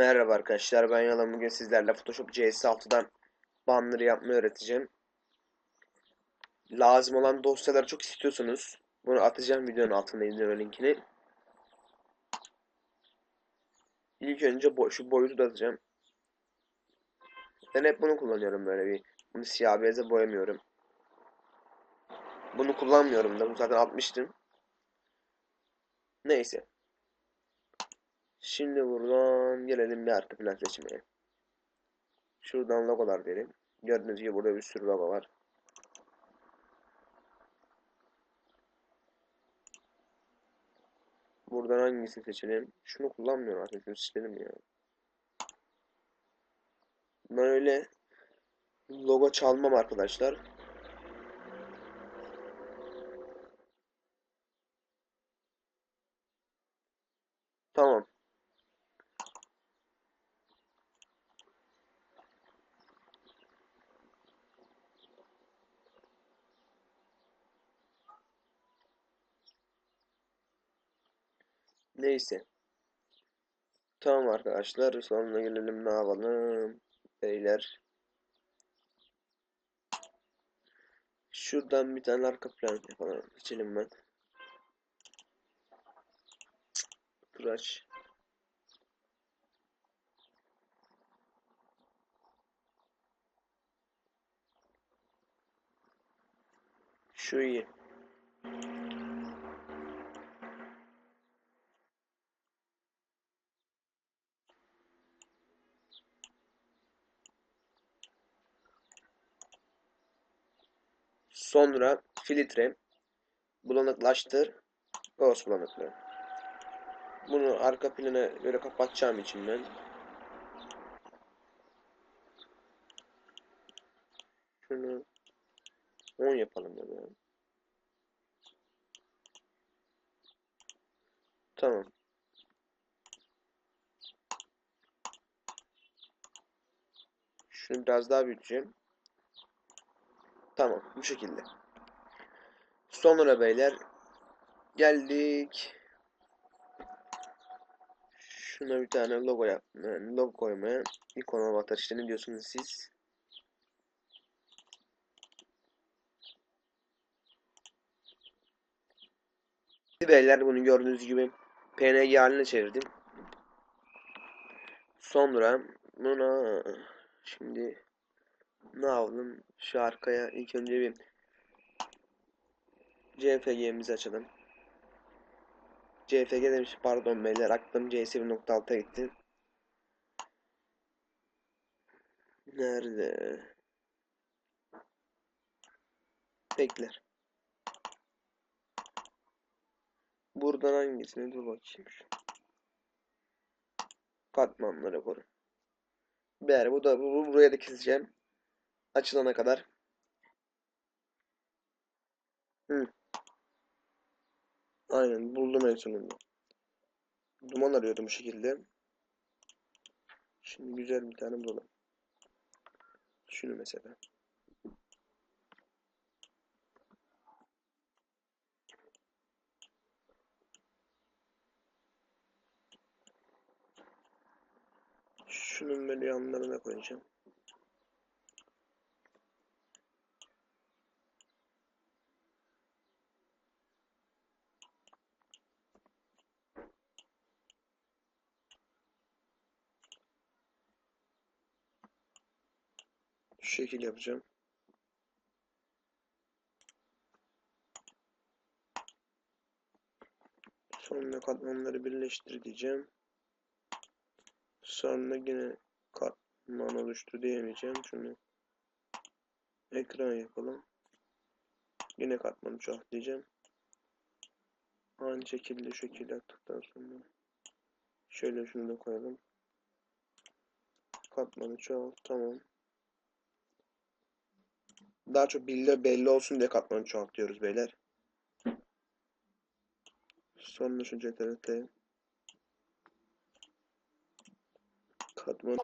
Merhaba arkadaşlar ben Yalan bugün sizlerle Photoshop CS6'dan banner yapmayı öğreteceğim. Lazım olan dosyaları çok istiyorsunuz. Bunu atacağım videonun altına video linkini. İlk önce bo şu boyutu da atacağım. Ben hep bunu kullanıyorum böyle bir. Bunu siyah beyaza boyamıyorum. Bunu kullanmıyorum da. Bunu zaten atmıştım. Neyse. Şimdi buradan gelelim bir arka plan seçmeye. Şuradan logolar derim. Gördüğünüz gibi burada bir sürü logo var. Buradan hangisini seçelim? Şunu kullanmıyorum artık. Şunu silelim ya. Ben öyle logo çalmam arkadaşlar. Tamam. Neyse. Tamam arkadaşlar. Sonuna gelelim. Ne yapalım? Beyler. Şuradan bir tane arka plan yapalım. Seçelim ben. Turaç. Şu iyi. Sonra filtre, bulanıklaştır, Gauss bulanıklığı. Bunu arka plana göre kapatacağım için ben. Şunu 10 yapalım ya da. Tamam. Şunu biraz daha büyüteceğim. Tamam bu şekilde. Sonra beyler geldik. Şuna bir tane logo yap. Yani logo koymaya. ikon avatar işte ne diyorsunuz siz? Beyler bunu gördüğünüz gibi PNG haline çevirdim. Sonra buna şimdi ne yapalım? Şu arkaya ilk önce bir CFG'mizi açalım. CFG demiş pardon beyler aklım CS1.6'a gitti. Nerede? Bekler. Buradan hangisine dur bakayım. Katmanları koru. Ber bu da bu, buraya da keseceğim. Açılana kadar. Hı. Aynen buldum en sonunda. Duman arıyordum bu şekilde. Şimdi güzel bir tane bulalım. Şunu mesela. Şunun böyle yanlarına koyacağım. Şu şekil yapacağım. Sonra katmanları birleştir diyeceğim. Sonra yine katman oluştur diyemeyeceğim. Şunu ekran yapalım. Yine katmanı çoğalt diyeceğim. Aynı şekilde şekil yaptıktan sonra şöyle şunu da koyalım. Katmanı çoğalt. Tamam. Daha çok belli, belli olsun diye katmanı çoğaltıyoruz beyler. Sonra şu CTRL katman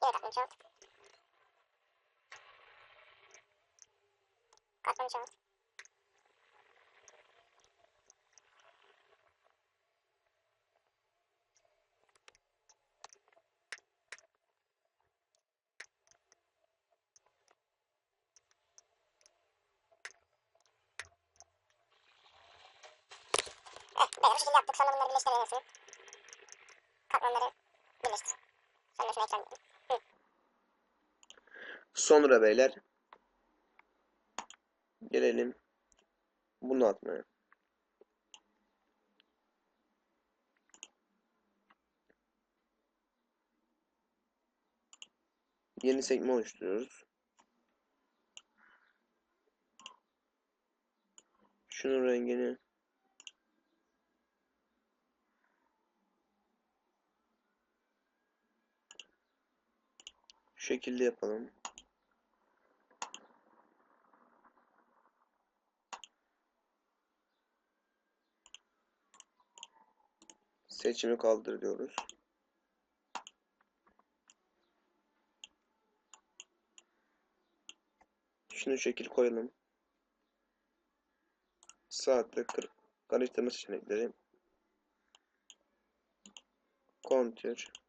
katmanı çoğalt. Katmanı çoğalt. Böyle bu şekilde yaptık. Sonra bunları birleştirebilirsin. Katmanları birleştir. Sonra şunu ekran. Sonra beyler gelelim bunu atmaya. Yeni sekme oluşturuyoruz. Şunun rengini şu şekilde yapalım. Seçimi kaldır diyoruz. Şunu şekil koyalım. Sağ tık kır- karıştırma seçenekleri. Kontür.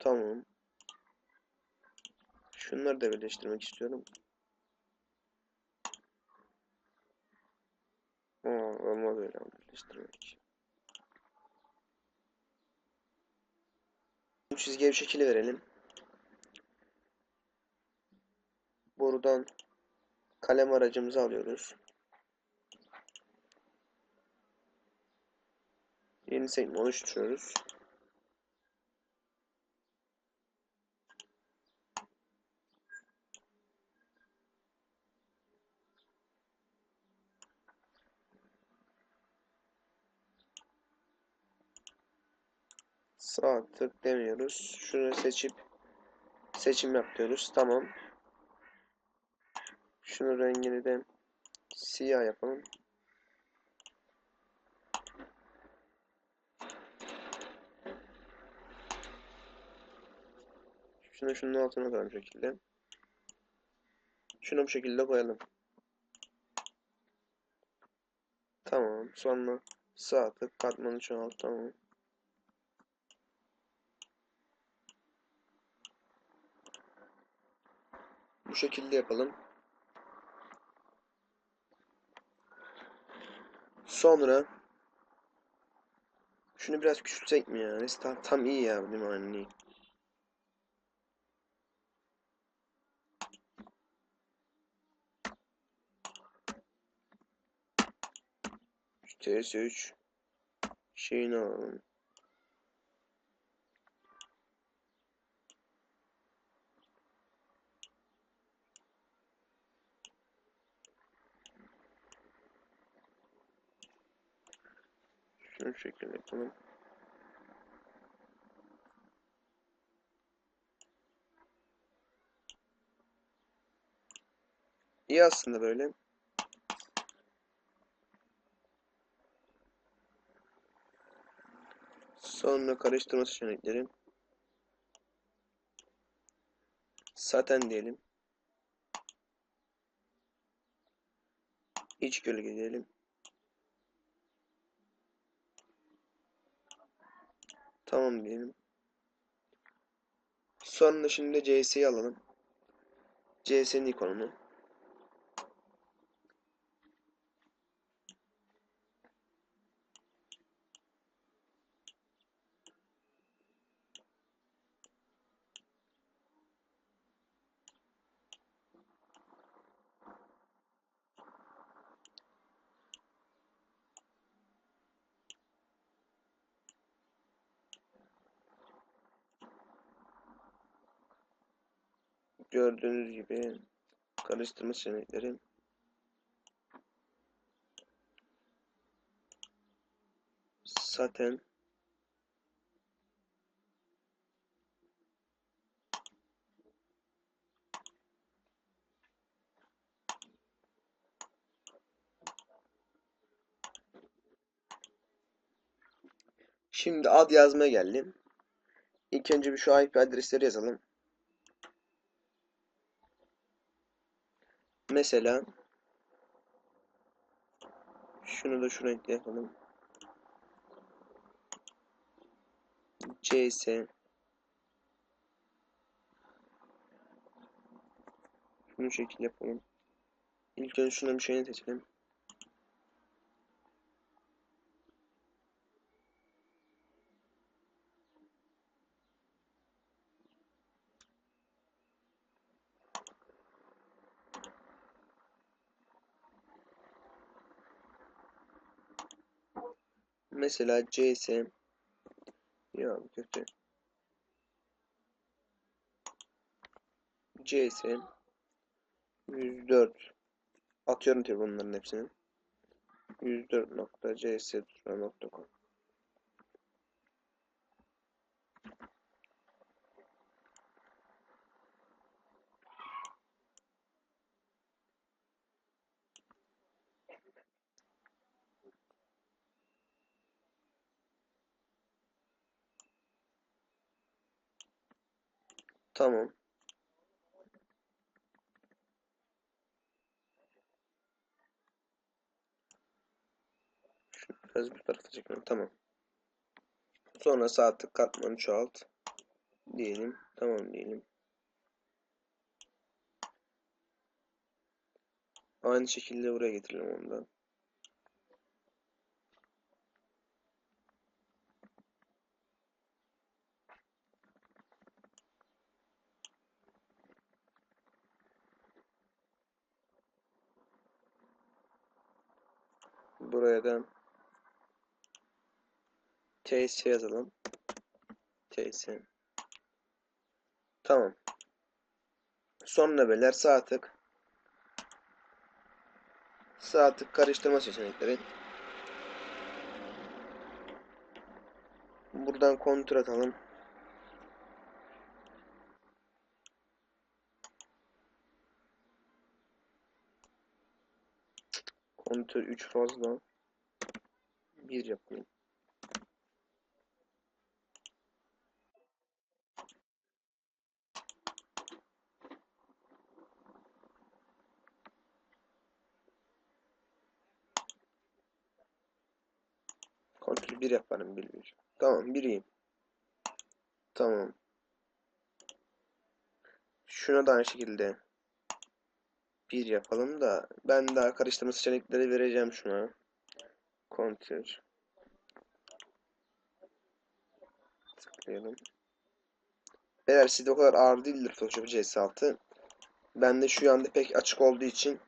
Tamam. Şunları da birleştirmek istiyorum. Aa, olmaz öyle birleştirmek. Bu çizgiye bir şekil verelim. Buradan kalem aracımızı alıyoruz. Yeni sekme oluşturuyoruz. Sağ tık demiyoruz. Şunu seçip seçim yap diyoruz. Tamam. Şunun rengini de siyah yapalım. Şunu şunun altına koyalım şekilde. Şunu bu şekilde koyalım. Tamam. Sonra sağ tık katmanı çoğalt. Tamam. Bu şekilde yapalım. Sonra şunu biraz küçültsek mi ya? Neyse tam, tam iyi ya değil mi anne? Şu TS3 şeyini alalım. Şunu şekilde yapalım. İyi aslında böyle. Sonra karıştırma seçenekleri. Saten diyelim. İç gölge diyelim. Tamam diyelim. Sonra şimdi CS'yi alalım. CS'nin ikonunu. Gördüğünüz gibi karıştırma seçenekleri. Zaten Şimdi ad yazmaya geldim. İlk önce bir şu IP adresleri yazalım. Mesela şunu da şu renkle yapalım. CS Şunu şekil yapalım. İlk önce şuna bir şeyini seçelim. Mesela CS ya kötü. CS 104 atıyorum tabi bunların hepsini. 104.cstura.com Tamam. Şunu biraz bu tarafa çekelim. Tamam. Sonra sağ tık katmanı çoğalt. Diyelim. Tamam diyelim. Aynı şekilde buraya getirelim onu Buraya da TS yazalım. TS. Tamam. Son leveller sağ tık. Sağ tık karıştırma seçenekleri. Buradan kontrol atalım. Kontür 3 fazla. 1 yapayım. Kontrol 1 yaparım 1 1. Tamam 1'iyim. Tamam. Şuna da aynı şekilde bir yapalım da ben daha karıştırma seçenekleri vereceğim şuna. Kontrol. Tıklayalım. Eğer sizde o kadar ağır değildir Photoshop CS6. Bende şu anda pek açık olduğu için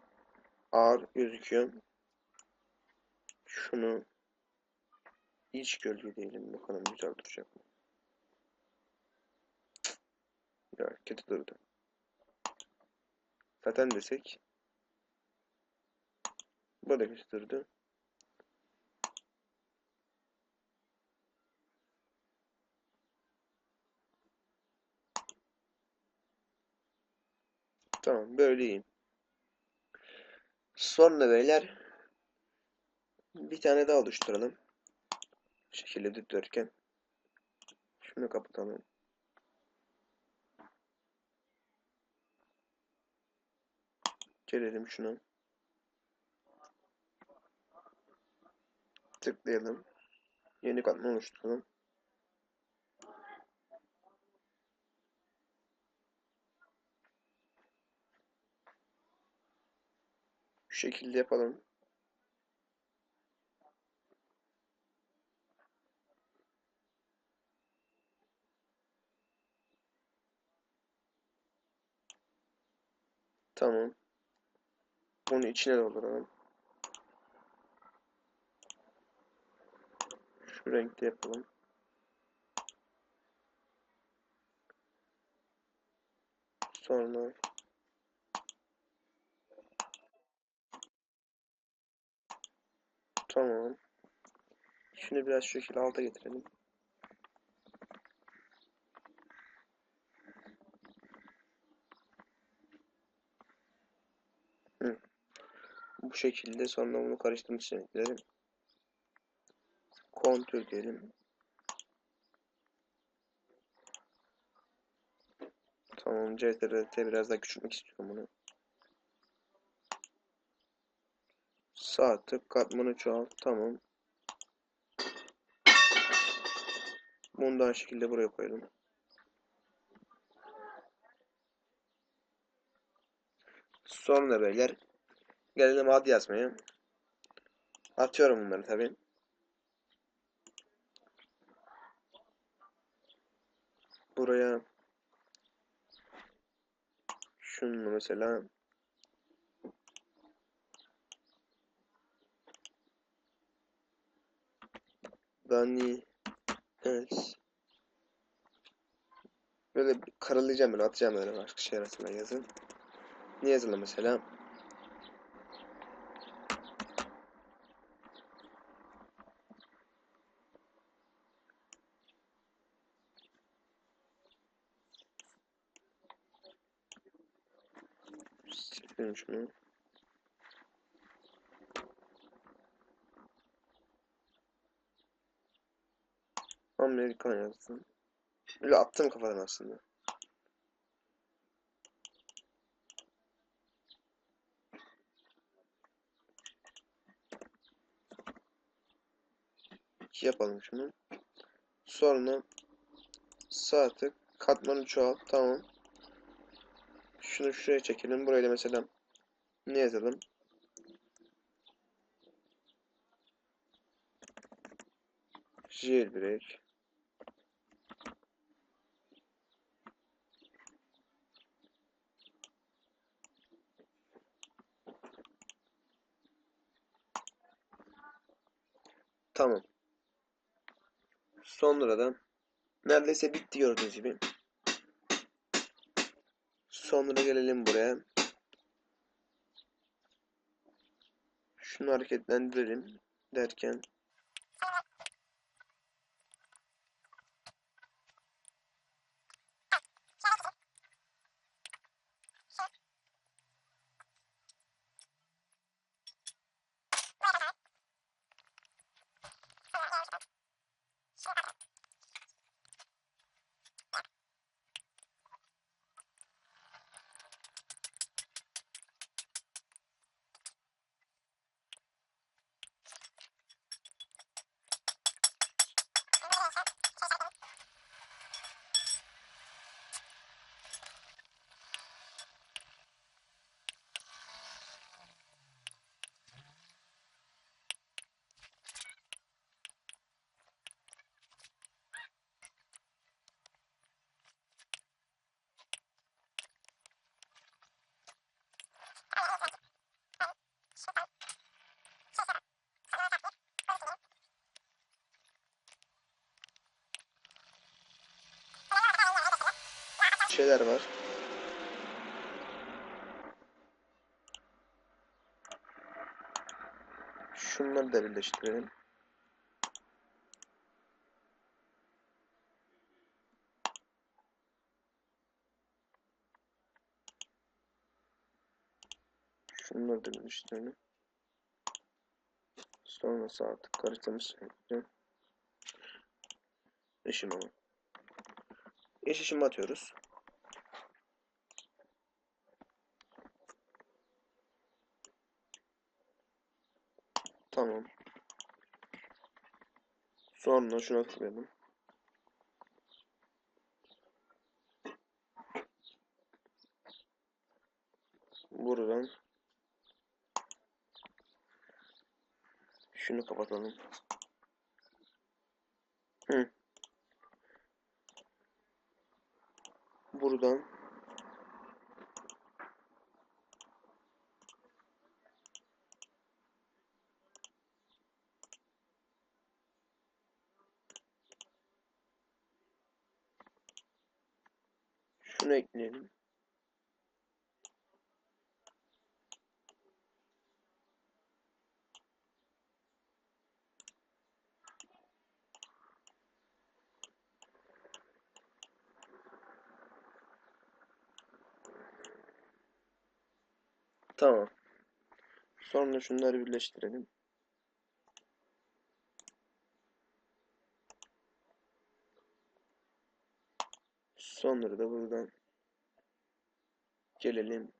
ağır gözüküyor. Şunu iç gölge diyelim. Bakalım güzel duracak mı? Ya kötü durdu. Zaten desek. Bu da kötü durdu. Tamam böyle iyiyim. Sonra beyler bir tane daha oluşturalım. Şekilde dikdörtgen. Şunu kapatalım. Gelelim şuna. Tıklayalım. Yeni katman oluşturalım. Şu şekilde yapalım. Tamam. Bunu içine dolduralım. Şu renkte yapalım. Sonra Tamam. Şunu biraz şu şekilde alta getirelim. Bu şekilde sonra bunu karıştırma seçenekleri. Kontür diyelim. Tamam CTRL'te biraz daha küçültmek istiyorum bunu. Sağ tık katmanı çoğalt. Tamam. Bunu da aynı şekilde buraya koyalım. Sonra beyler gelelim ad yazmaya. Atıyorum bunları tabi. Buraya şunu mesela Dani Els. Böyle karalayacağım böyle atacağım böyle başka şey arasına yazın. Ne yazalım mesela? Sileyim şunu. Amerikan yazdım. Böyle attım kafadan aslında. Yapalım şunu. Sonra sağ katmanı çoğalt. Tamam. Şunu şuraya çekelim. Buraya da mesela ne yazalım? Jailbreak. Tamam. Sonra da neredeyse bitti gördüğünüz gibi. Sonra gelelim buraya. Şunu hareketlendirelim derken şeyler var. Şunları da birleştirelim. Şunları da birleştirelim. Sonrası artık haritamız Eşim ama. Eş işimi atıyoruz. Tamam. Sonra şuna tıklayalım. Buradan şunu kapatalım. Hı. Buradan şunu ekleyelim. Tamam. Sonra şunları birleştirelim. Sonra da buradan gelelim.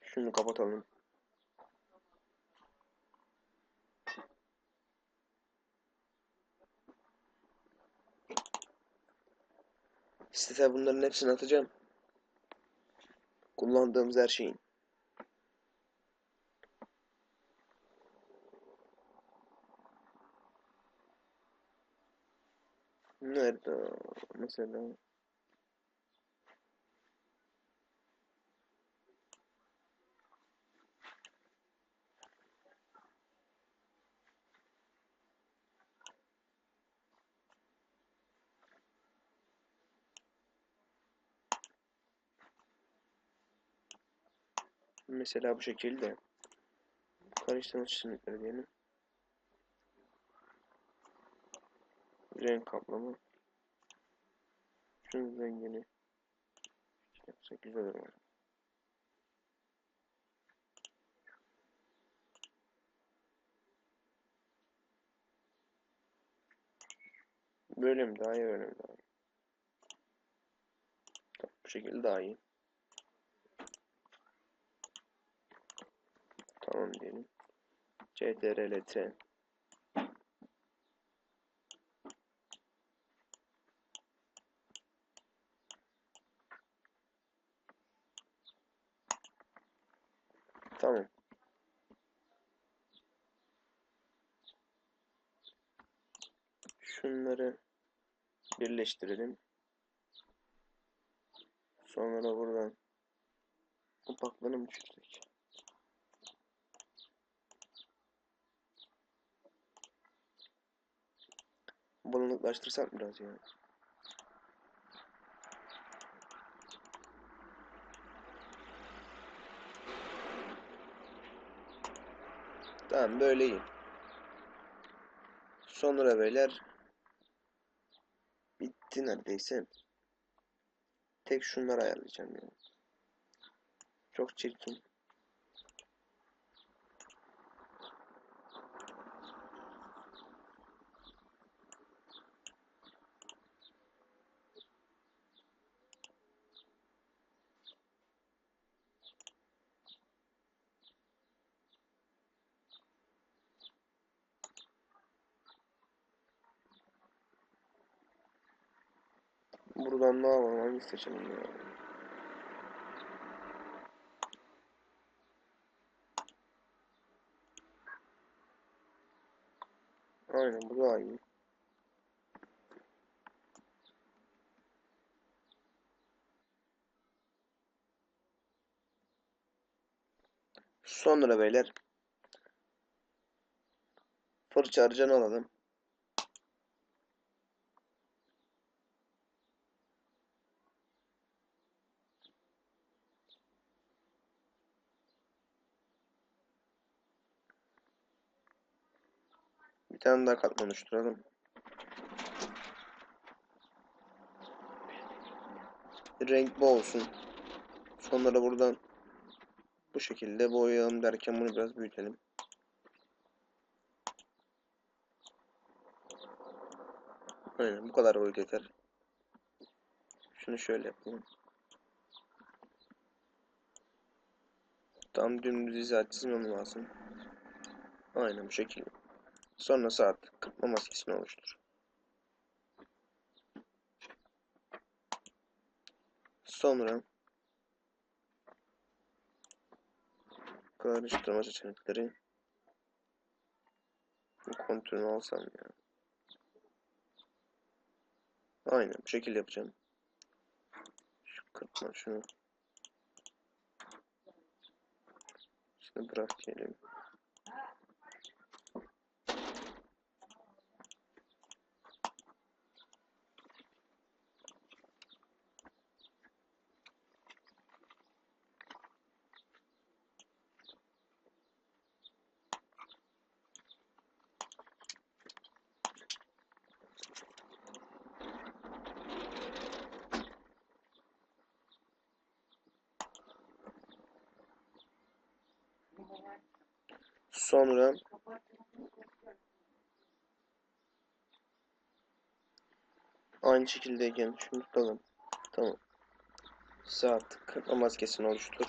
Şunu kapatalım. Size bunların hepsini atacağım. Kullandığımız her şeyin. Nerede mesela? Mesela bu şekilde. Karıştırma çizimlikleri diyelim. Renk kaplama. Şunun rengini yapsak güzel olur. Böyle mi daha iyi böyle mi daha iyi? Bu şekilde daha iyi. Tamam diyelim. CTRL-T Tamam. Şunları birleştirelim. Sonra buradan opaklığını mı düşürsek? Bulanıklaştırsak biraz ya. Tamam böyle iyi. Sonra beyler bitti neredeyse. Tek şunları ayarlayacağım ya. Çok çirkin. Buradan ne yapalım? Hangi ya? Aynen bu daha iyi. Sonra beyler fırça harcanı alalım. Bir tane daha katman oluşturalım. Renk bu olsun. Sonra buradan bu şekilde boyayalım derken bunu biraz büyütelim. Aynen bu kadar boyut yeter. Şunu şöyle yapayım. Tam dümdüz izah çizmem lazım. Aynen bu şekilde. Sonra saat kırpma maskesini oluştur. Sonra karıştırma seçenekleri bu kontürünü alsam ya. Aynen bu şekilde yapacağım. Şu kırpma şunu. Şunu bırak diyelim. Sonra aynı şekildeyken şunu tutalım. Tamam. Saat kırpma maskesini oluştur.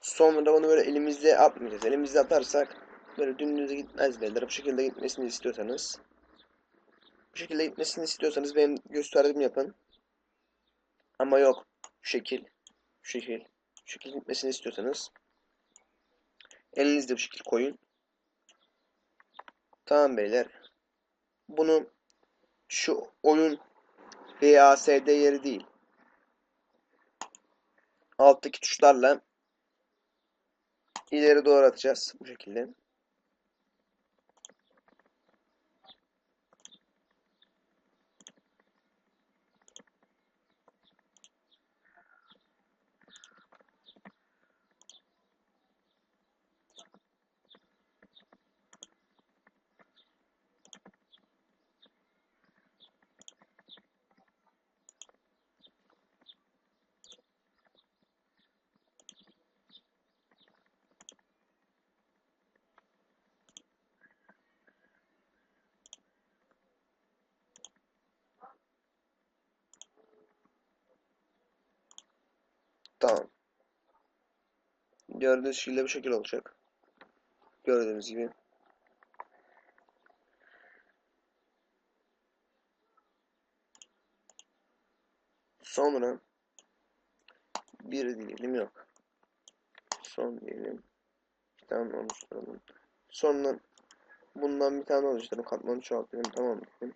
Sonra onu böyle elimizle atmayacağız. Elimizle atarsak böyle dümdüz gitmez beyler. Bu şekilde gitmesini istiyorsanız bu şekilde gitmesini istiyorsanız benim gösterdiğimi yapın. Ama yok. Şu şekil. Şu şekil. Şu şekil gitmesini istiyorsanız elinizde bu şekil koyun. Tamam beyler. Bunu şu oyun VASD yeri değil. Alttaki tuşlarla ileri doğru atacağız bu şekilde. Tamam. Gördüğünüz şekilde bu şekil olacak. Gördüğünüz gibi. Sonra bir diyelim yok. Son diyelim. Bir tane oluşturalım. Sonra bundan bir tane oluşturalım. Katmanı çoğaltalım. Tamam dedim.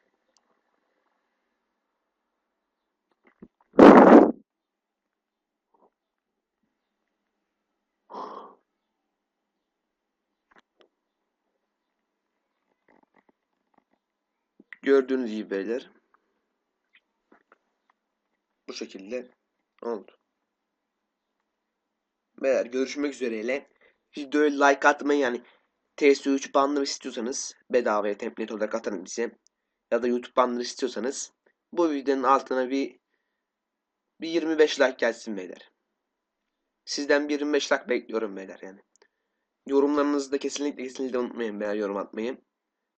Gördüğünüz gibi beyler. Bu şekilde oldu. Beyler görüşmek üzereyle. Videoya like atmayı yani TS3 banner istiyorsanız bedavaya template olarak atarım bize. Ya da YouTube banner istiyorsanız bu videonun altına bir bir 25 like gelsin beyler. Sizden bir 25 like bekliyorum beyler yani. Yorumlarınızı da kesinlikle kesinlikle unutmayın beyler yorum atmayı.